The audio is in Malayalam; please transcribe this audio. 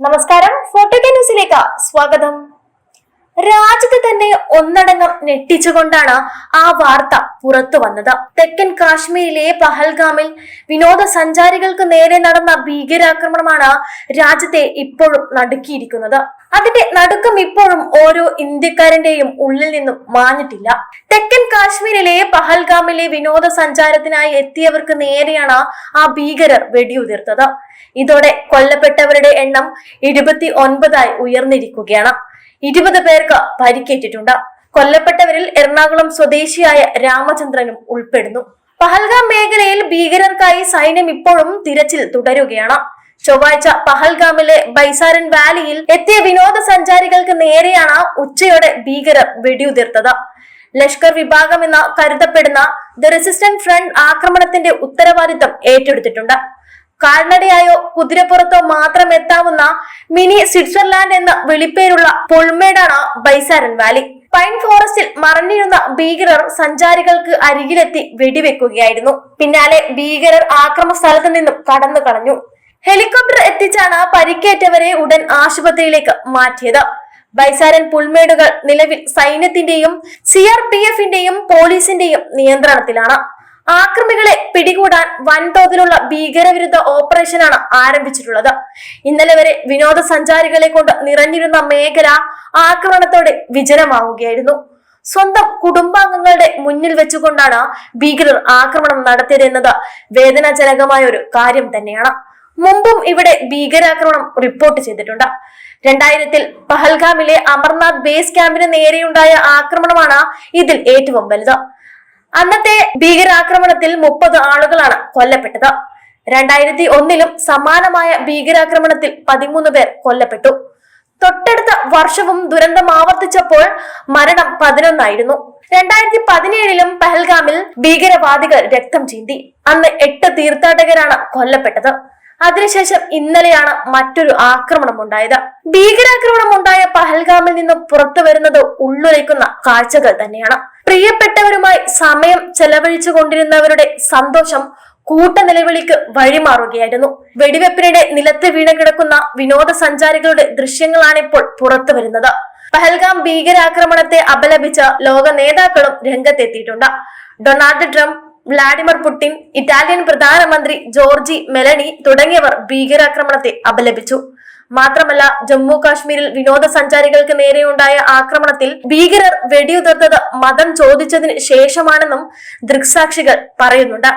നമസ്കാരം ഫോട്ടോക്കെ ന്യൂസിലേക്ക് സ്വാഗതം. രാജ്യത്ത് തന്നെ ഒന്നടങ്കം ഞെട്ടിച്ചുകൊണ്ടാണ് ആ വാർത്ത പുറത്തു വന്നത്. തെക്കൻ കാശ്മീരിലെ പഹൽഗാമിൽ വിനോദസഞ്ചാരികൾക്ക് നേരെ നടന്ന ഭീകരാക്രമണമാണ് രാജ്യത്തെ ഇപ്പോഴും നടുക്കിയിരിക്കുന്നത്. അതിന്റെ നടുക്കം ഇപ്പോഴും ഓരോ ഇന്ത്യക്കാരന്റെയും ഉള്ളിൽ നിന്നും മാഞ്ഞിട്ടില്ല. തെക്കൻ കാശ്മീരിലെ പഹൽഗാമിലെ വിനോദസഞ്ചാരത്തിനായി എത്തിയവർക്ക് നേരെയാണ് ആ ഭീകരർ വെടിയുതിർത്തത്. ഇതോടെ കൊല്ലപ്പെട്ടവരുടെ എണ്ണം ഇരുപത്തി ഒൻപതായി ഉയർന്നിരിക്കുകയാണ്. ഇരുപത് പേർക്ക് പരിക്കേറ്റിട്ടുണ്ട്. കൊല്ലപ്പെട്ടവരിൽ എറണാകുളം സ്വദേശിയായ രാമചന്ദ്രനും ഉൾപ്പെടുന്നു. പഹൽഗാം മേഖലയിൽ ഭീകരർക്കായി സൈന്യം ഇപ്പോഴും തിരച്ചിൽ തുടരുകയാണ്. ചൊവ്വാഴ്ച പഹൽഗാമിലെ ബൈസാരൻ വാലിയിൽ എത്തിയ വിനോദസഞ്ചാരികൾക്ക് നേരെയാണ് ഉച്ചയോടെ ഭീകരർ വെടിയുതിർത്തത്. ലഷ്കർ വിഭാഗം എന്ന് കരുതപ്പെടുന്ന ദ റെസിസ്റ്റന്റ് ഫ്രണ്ട് ആക്രമണത്തിന്റെ ഉത്തരവാദിത്തം ഏറ്റെടുത്തിട്ടുണ്ട്. കാൽനടയായോ കുതിരപ്പുറത്തോ മാത്രം എത്താവുന്ന മിനി സ്വിറ്റ്സർലാൻഡ് എന്ന വിളിപ്പേരുള്ള പുൾമേടാണ് ബൈസാരൻ വാലി. പൈൻ ഫോറസ്റ്റിൽ മറഞ്ഞിരുന്ന ഭീകരർ സഞ്ചാരികൾക്ക് അരികിലെത്തി വെടിവെക്കുകയായിരുന്നു. പിന്നാലെ ഭീകരർ ആക്രമ സ്ഥലത്ത് നിന്നും കടന്നു കളഞ്ഞു ഹെലികോപ്റ്റർ എത്തിച്ചാണ് പരിക്കേറ്റവരെ ഉടൻ ആശുപത്രിയിലേക്ക് മാറ്റിയത്. ബൈസാരൻ പുൽമേടുകൾ നിലവിൽ സൈന്യത്തിന്റെയും സി ആർ പി എഫിന്റെയും പോലീസിന്റെയും നിയന്ത്രണത്തിലാണ്. ആക്രമികളെ പിടികൂടാൻ വൻതോതിലുള്ള ഭീകരവിരുദ്ധ ഓപ്പറേഷനാണ് ആരംഭിച്ചിട്ടുള്ളത്. ഇന്നലെ വരെ വിനോദസഞ്ചാരികളെ കൊണ്ട് നിറഞ്ഞിരുന്ന മേഖല ആക്രമണത്തോടെ വിജനമാവുകയായിരുന്നു. സ്വന്തം കുടുംബാംഗങ്ങളുടെ മുന്നിൽ വെച്ചുകൊണ്ടാണ് ഭീകരർ ആക്രമണം നടത്തിയതെന്നത് വേദനാജനകമായ ഒരു കാര്യം തന്നെയാണ്. മുമ്പും ഇവിടെ ഭീകരാക്രമണം റിപ്പോർട്ട് ചെയ്തിട്ടുണ്ട്. രണ്ടായിരത്തിൽ പഹൽഗാമിലെ അമർനാഥ് ബേസ് ക്യാമ്പിന് നേരെയുണ്ടായ ആക്രമണമാണ് ഇതിൽ ഏറ്റവും വലുത്. അന്നത്തെ ഭീകരാക്രമണത്തിൽ മുപ്പത് ആളുകളാണ് കൊല്ലപ്പെട്ടത്. രണ്ടായിരത്തി ഒന്നിലും സമാനമായ ഭീകരാക്രമണത്തിൽ പതിമൂന്ന് പേർ കൊല്ലപ്പെട്ടു. തൊട്ടടുത്ത വർഷവും ദുരന്തം ആവർത്തിച്ചപ്പോൾ മരണം പതിനൊന്നായിരുന്നു. രണ്ടായിരത്തി പതിനേഴിലും പഹൽഗാമിൽ ഭീകരവാദികൾ രക്തം ചീന്തി. അന്ന് എട്ട് തീർത്ഥാടകരാണ് കൊല്ലപ്പെട്ടത്. അതിനുശേഷം ഇന്നലെയാണ് മറ്റൊരു ആക്രമണം ഉണ്ടായത് ഭീകരാക്രമണം ഉണ്ടായ പഹൽഗാമിൽ നിന്നും പുറത്തു വരുന്നത് ഉള്ളുലയ്ക്കുന്ന കാഴ്ചകൾ തന്നെയാണ്. പ്രിയപ്പെട്ടവരുമായി സമയം ചെലവഴിച്ചു കൊണ്ടിരുന്നവരുടെ സന്തോഷം കൂട്ട നിലവിളിക്ക് വഴിമാറുകയായിരുന്നു. വെടിവെപ്പിനിടെ നിലത്ത് വീണ് കിടക്കുന്ന വിനോദസഞ്ചാരികളുടെ ദൃശ്യങ്ങളാണ് ഇപ്പോൾ പുറത്തു വരുന്നത്. പഹൽഗാം ഭീകരാക്രമണത്തെ അപലപിച്ച ലോക നേതാക്കളും രംഗത്തെത്തിയിട്ടുണ്ട്. Donald Trump Vladimir Putin Italian പ്രധാനമന്ത്രി ജോർജി മെലണി തുടങ്ങിയവർ ഭീകരാക്രമണത്തെ അപലപിച്ചു. മാത്രമല്ല ജമ്മു കാശ്മീരിൽ വിനോദസഞ്ചാരികൾക്ക് നേരെയുണ്ടായ ആക്രമണത്തിൽ ഭീകരർ വെടിയുതിർത്തത് മതം ചോദിച്ചതിന് ശേഷമാണെന്നും ദൃക്സാക്ഷികൾ പറയുന്നുണ്ട്.